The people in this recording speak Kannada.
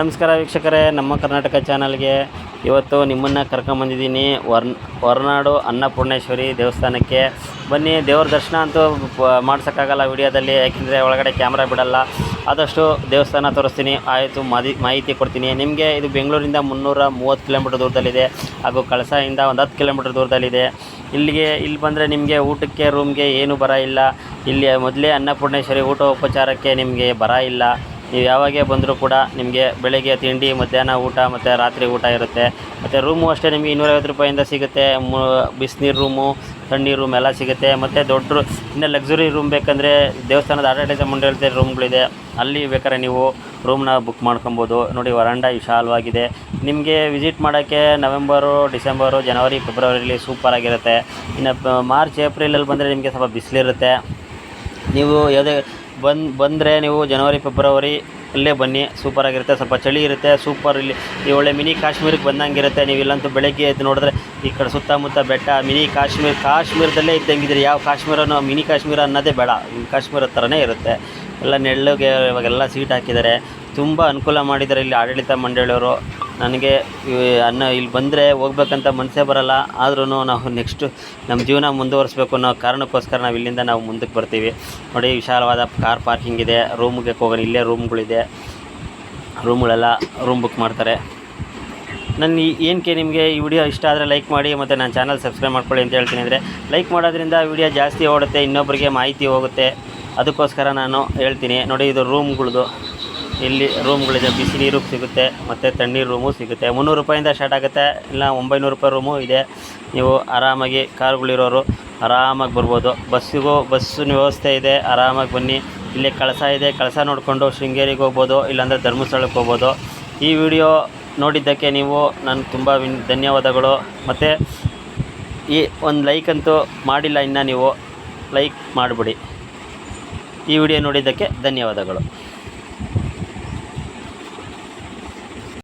ನಮಸ್ಕಾರ ವೀಕ್ಷಕರೇ, ನಮ್ಮ ಕರ್ನಾಟಕ ಚಾನಲ್ಗೆ ಇವತ್ತು ನಿಮ್ಮನ್ನು ಕರ್ಕೊಂಬಂದಿದ್ದೀನಿ ವರ್, ಹೊರನಾಡು ಅನ್ನಪೂರ್ಣೇಶ್ವರಿ ದೇವಸ್ಥಾನಕ್ಕೆ. ಬನ್ನಿ, ದೇವ್ರ ದರ್ಶನ ಅಂತೂ ಮಾಡ್ಸೋಕ್ಕಾಗಲ್ಲ ವಿಡಿಯೋದಲ್ಲಿ, ಯಾಕೆಂದರೆ ಒಳಗಡೆ ಕ್ಯಾಮ್ರಾ ಬಿಡಲ್ಲ. ಆದಷ್ಟು ದೇವಸ್ಥಾನ ತೋರಿಸ್ತೀನಿ. ಆಯಿತು ಮಾಹಿತಿ ಕೊಡ್ತೀನಿ. ನಿಮಗೆ ಇದು ಬೆಂಗಳೂರಿಂದ ಮುನ್ನೂರ ಮೂವತ್ತು ಕಿಲೋಮೀಟ್ರ್ ದೂರದಲ್ಲಿದೆ ಹಾಗೂ ಕಳಸಾಯಿಂದ ಒಂದು ಹತ್ತು ಕಿಲೋಮೀಟ್ರ್ ದೂರದಲ್ಲಿದೆ. ಇಲ್ಲಿಗೆ, ಇಲ್ಲಿ ಬಂದರೆ ನಿಮಗೆ ಊಟಕ್ಕೆ ರೂಮ್ಗೆ ಏನು ಬರ ಇಲ್ಲ. ಇಲ್ಲಿ ಮೊದಲೇ ಅನ್ನಪೂರ್ಣೇಶ್ವರಿ ಊಟ ಉಪಚಾರಕ್ಕೆ ನಿಮಗೆ ಬರ ಇಲ್ಲ. ನೀವು ಯಾವಾಗೇ ಬಂದರೂ ಕೂಡ ನಿಮಗೆ ಬೆಳಗ್ಗೆ ತಿಂಡಿ, ಮಧ್ಯಾಹ್ನ ಊಟ ಮತ್ತು ರಾತ್ರಿ ಊಟ ಇರುತ್ತೆ. ಮತ್ತು ರೂಮು ಅಷ್ಟೇ ನಿಮಗೆ ಇನ್ನೂರೈವತ್ತು ರೂಪಾಯಿಂದ ಸಿಗುತ್ತೆ. ಮು, ಬಿಸಿನೀರು ರೂಮು ತಣ್ಣೀರು ರೂಮ್ ಎಲ್ಲ ಸಿಗುತ್ತೆ. ಮತ್ತು ದೊಡ್ಡ ಇನ್ನು ಲಕ್ಸುರಿ ರೂಮ್ ಬೇಕಂದರೆ ದೇವಸ್ಥಾನದ ಆಡಳಿತ ಮಂಡಳಿತ ರೂಮ್ಗಳಿದೆ ಅಲ್ಲಿ ಬೇಕಾದ್ರೆ ನೀವು ರೂಮ್ನ ಬುಕ್ ಮಾಡ್ಕೊಬೋದು. ನೋಡಿ, ವರಾಂಡ ವಿಶಾಲವಾಗಿದೆ. ನಿಮಗೆ ವಿಸಿಟ್ ಮಾಡೋಕ್ಕೆ ನವೆಂಬರು ಡಿಸೆಂಬರು ಜನವರಿ ಫೆಬ್ರವರಿಲಿ ಸೂಪರಾಗಿರುತ್ತೆ ಇನ್ನು ಮಾರ್ಚ್ ಏಪ್ರಿಲಲ್ಲಿ ಬಂದರೆ ನಿಮಗೆ ಸ್ವಲ್ಪ ಬಿಸಿಲಿರುತ್ತೆ. ನೀವು ಯಾವುದೇ ಬಂದು, ಬಂದರೆ ನೀವು ಜನವರಿ, ಫೆಬ್ರವರಿ ಅಲ್ಲೇ ಬನ್ನಿ. ಸೂಪರಾಗಿರುತ್ತೆ ಸ್ವಲ್ಪ ಚಳಿ ಇರುತ್ತೆ. ಸೂಪರ್ ಇಲ್ಲಿ, ಈ ಒಳ್ಳೆ ಮಿನಿ ಕಾಶ್ಮೀರಕ್ಕೆ ಬಂದಂಗಿರುತ್ತೆ. ನೀವು ಇಲ್ಲಂತೂ ಬೆಳಗ್ಗೆ ಎದ್ದು ನೋಡಿದ್ರೆ ಈ ಕಡೆ ಸುತ್ತಮುತ್ತ ಬೆಟ್ಟ, ಮಿನಿ ಕಾಶ್ಮೀರ, ಕಾಶ್ಮೀರದಲ್ಲೇ ಇದ್ದಂಗಿದ್ರೆ ಯಾವ ಕಾಶ್ಮೀರನೋ, ಮಿನಿ ಕಾಶ್ಮೀರ ಅನ್ನೋದೇ ಬೇಡ. ಕಾಶ್ಮೀರ ಥರನೇ ಇರುತ್ತೆ. ಎಲ್ಲ ನೆಳ್ಳಗೆ ಇವಾಗೆಲ್ಲ ಸೀಟ್ ಹಾಕಿದ್ದಾರೆ. ತುಂಬ ಅನುಕೂಲ ಮಾಡಿದ್ದಾರೆ ಇಲ್ಲಿ ಆಡಳಿತ ಮಂಡಳಿಯವರು. ನನಗೆ ಅನ್ನ ಇಲ್ಲಿ ಬಂದರೆ ಹೋಗ್ಬೇಕಂತ ಮನಸ್ಸೇ ಬರಲ್ಲ. ಆದ್ರೂ ನಾವು ನೆಕ್ಸ್ಟು ನಮ್ಮ ಜೀವನ ಮುಂದುವರಿಸ್ಬೇಕು ಅನ್ನೋ ಕಾರಣಕ್ಕೋಸ್ಕರ ನಾವು ಇಲ್ಲಿಂದ ನಾವು ಮುಂದಕ್ಕೆ ಬರ್ತೀವಿ. ನೋಡಿ, ವಿಶಾಲವಾದ ಕಾರ್ ಪಾರ್ಕಿಂಗ್ ಇದೆ. ರೂಮ್ಗೆ ಹೋಗೋಣ. ಇಲ್ಲೇ ರೂಮ್ಗಳಿದೆ ರೂಮ್ಗಳೆಲ್ಲ ರೂಮ್ ಬುಕ್ ಮಾಡ್ತಾರೆ. ನನ್ನ ಏನಕ್ಕೆ ನಿಮಗೆ ಈ ವಿಡಿಯೋ ಇಷ್ಟ ಆದರೆ ಲೈಕ್ ಮಾಡಿ ಮತ್ತು ನನ್ನ ಚಾನಲ್ ಸಬ್ಸ್ಕ್ರೈಬ್ ಮಾಡ್ಕೊಳ್ಳಿ ಅಂತ ಹೇಳ್ತೀನಿ ಅಂದರೆ ಲೈಕ್ ಮಾಡೋದ್ರಿಂದ ವಿಡಿಯೋ ಜಾಸ್ತಿ ಓಡುತ್ತೆ ಇನ್ನೊಬ್ಬರಿಗೆ ಮಾಹಿತಿ ಹೋಗುತ್ತೆ. ಅದಕ್ಕೋಸ್ಕರ ನಾನು ಹೇಳ್ತೀನಿ. ನೋಡಿ, ಇದು ರೂಮ್ಗಳದು ಇಲ್ಲಿ ರೂಮ್ಗಳಿದೆ ಬಿಸಿ ನೀರು ಸಿಗುತ್ತೆ, ಮತ್ತು ತಣ್ಣೀರು ರೂಮು ಸಿಗುತ್ತೆ. ಮುನ್ನೂರು ರೂಪಾಯಿಂದ ಸ್ಟಾರ್ಟ್ ಆಗುತ್ತೆ. ಇಲ್ಲ ಒಂಬೈನೂರು ರೂಪಾಯಿ ರೂಮು ಇದೆ. ನೀವು ಆರಾಮಾಗಿ ಕಾರುಗಳಿರೋರು ಆರಾಮಾಗಿ ಬರ್ಬೋದು. ಬಸ್ಸಿಗೂ, ಬಸ್ಸಿನ ವ್ಯವಸ್ಥೆ ಇದೆ. ಆರಾಮಾಗಿ ಬನ್ನಿ. ಇಲ್ಲಿ ಕಳಸ ಇದೆ. ಕಳಸ ನೋಡಿಕೊಂಡು ಶೃಂಗೇರಿಗೆ ಹೋಗ್ಬೋದು, ಇಲ್ಲಾಂದರೆ ಧರ್ಮಸ್ಥಳಕ್ಕೆ ಹೋಗ್ಬೋದು. ಈ ವಿಡಿಯೋ ನೋಡಿದ್ದಕ್ಕೆ ನೀವು ನಾನು ತುಂಬ ಧನ್ಯವಾದಗಳು. ಮತ್ತು ಈ ಒಂದು ಲೈಕ್ ಅಂತೂ ಮಾಡಿಲ್ಲ ಇನ್ನು ನೀವು. ಲೈಕ್ ಮಾಡಿಬಿಡಿ. ಈ ವಿಡಿಯೋ ನೋಡಿದ್ದಕ್ಕೆ ಧನ್ಯವಾದಗಳು.